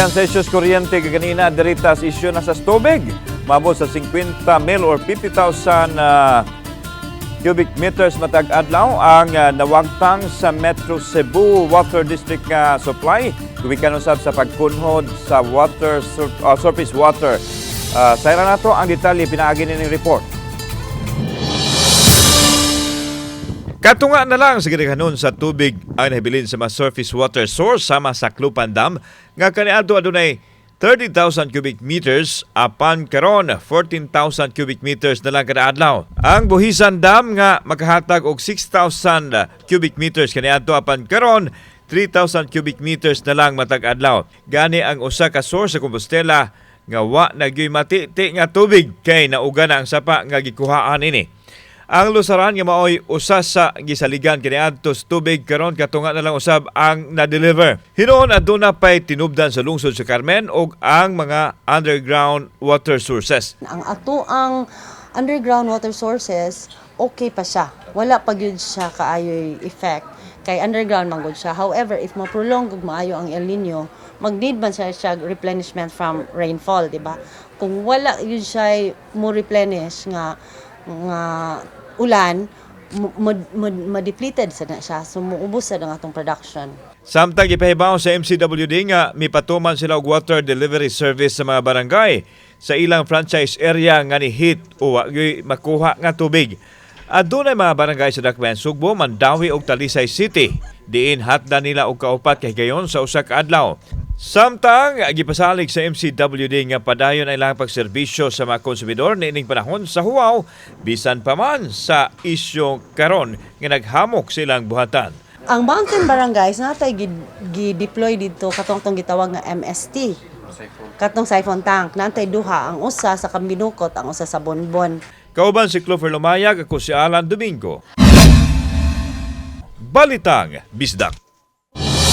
Gikan sa isyos kuryente kaganina dirita sa isyu na sa tubig. Mabot sa 50 mil or 50,000 ah, cubic meters matag adlaw ang ah, nawagtang sa Metro Cebu Water District nga supply. Kubikan usab sa pagkunhod sa water sur- ah, surface water. Uh, sayra nato ang detalye pinaagi ni report. Katunga na lang sa gidaghanon sa tubig ang nabilin sa mga surface water source sama sa Klupan Dam nga kaniadto adunay 30,000 cubic meters apan karon 14,000 cubic meters na lang kada adlaw. Ang Buhisan Dam nga makahatag og 6,000 cubic meters kaniadto apan karon 3,000 cubic meters na lang matag adlaw. Gani ang usa ka source sa Compostela nga wa nagyoy matiti nga tubig kay nauga na ang sapa nga gikuhaan ini. Ang lusaran nga maoy usa sa gisaligan kaniadto sa tubig karon katunga na lang usab ang na-deliver. Hinuon aduna pay tinubdan sa lungsod sa Carmen ug ang mga underground water sources. Ang ato ang underground water sources, okay pa siya. Wala pa gyud siya kaayoy effect kay underground man gud siya. However, if mo-prolong ug maayo ang El Nino, mag-need man siya siya replenishment from rainfall, di ba? Kung wala yun siya mo replenish nga nga ulan, ma-depleted sa na siya. So, muubos sa ang atong production. Samtang ipahibaw sa MCWD nga mipatuman sila og water delivery service sa mga barangay sa ilang franchise area nga ni hit o wa gyud makuha nga tubig. Adunay mga barangay sa Dakbayan Sugbo, Mandawi ug Talisay City. Diin hatda nila og kaupat kay gayon sa usa ka adlaw. Samtang gipasalig sa MCWD nga padayon ay ilang pagserbisyo sa mga konsumidor niining panahon sa huwaw bisan pa man sa isyo karon nga naghamok silang buhatan. Ang mountain barangays natay gi- gi-deploy dito katong tong gitawag nga MST. Katong siphon tank natay duha ang usa sa Kambinukot ang usa sa Bonbon. Kauban si Clover Lumayag, ako si Alan Domingo. Balitang Bisdak.